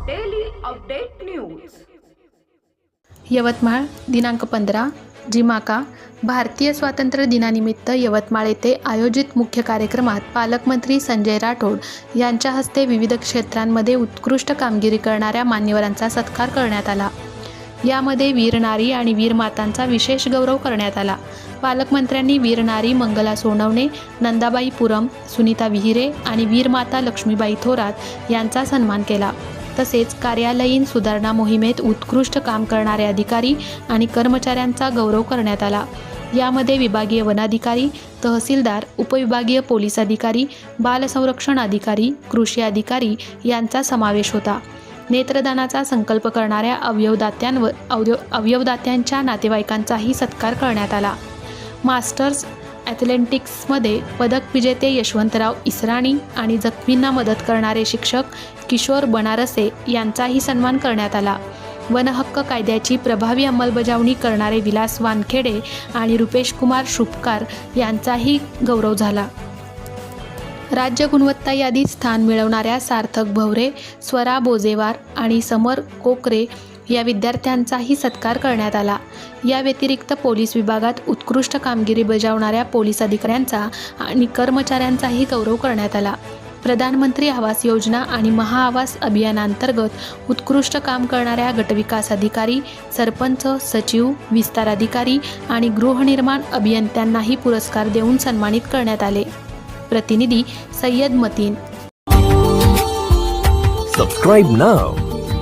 Update news Yavatmal दिनांक पंधरा जिमाका भारतीय स्वातंत्र्य दिनानिमित्त यवतमाळ येथे आयोजित मुख्य कार्यक्रमात पालकमंत्री संजय राठोड यांच्या हस्ते विविध क्षेत्रांमध्ये उत्कृष्ट कामगिरी करणाऱ्या मान्यवरांचा सत्कार करण्यात आला. यामध्ये वीर नारी आणि वीरमातांचा विशेष गौरव करण्यात आला. पालकमंत्र्यांनी वीर नारी मंगला सोनवणे नंदाबाई पुरम सुनीता विहिरे आणि वीरमाता लक्ष्मीबाई थोरात यांचा सन्मान केला. तसेच कार्यालयीन सुधारणा मोहिमेत उत्कृष्ट काम करणारे अधिकारी आणि कर्मचाऱ्यांचा गौरव करण्यात आला. यामध्ये विभागीय वनाधिकारी तहसीलदार उपविभागीय पोलीस अधिकारी बालसंरक्षण अधिकारी कृषी अधिकारी यांचा समावेश होता. नेत्रदानाचा संकल्प करणाऱ्या अवयवदात्यांवर अवयव अवयवदात्यांच्या नातेवाईकांचाही सत्कार करण्यात आला. मास्टर्स ॲथलेटिक्समध्ये पदक विजेते यशवंतराव इसराणी आणि जखमींना मदत करणारे शिक्षक किशोर बनारसे यांचाही सन्मान करण्यात आला. वनहक्क कायद्याची प्रभावी अंमलबजावणी करणारे विलास वानखेडे आणि रुपेश कुमार शुभकार यांचाही गौरव झाला. राज्य गुणवत्ता यादीत स्थान मिळवणाऱ्या सार्थक भवरे स्वरा बोजेवार आणि समर कोकरे या विद्यार्थ्यांचाही सत्कार करण्यात आला. या व्यतिरिक्त पोलीस विभागात उत्कृष्ट कामगिरी बजावणाऱ्या पोलीस अधिकाऱ्यांचा आणि कर्मचाऱ्यांचाही गौरव करण्यात आला. प्रधानमंत्री आवास योजना आणि महाआवास अभियानांतर्गत उत्कृष्ट काम करणाऱ्या गटविकास अधिकारी सरपंच सचिव विस्तार अधिकारी आणि गृहनिर्माण अभियंत्यांनाही पुरस्कार देऊन सन्मानित करण्यात आले. प्रतिनिधी सय्यद मतीन. सबस्क्राईब नाव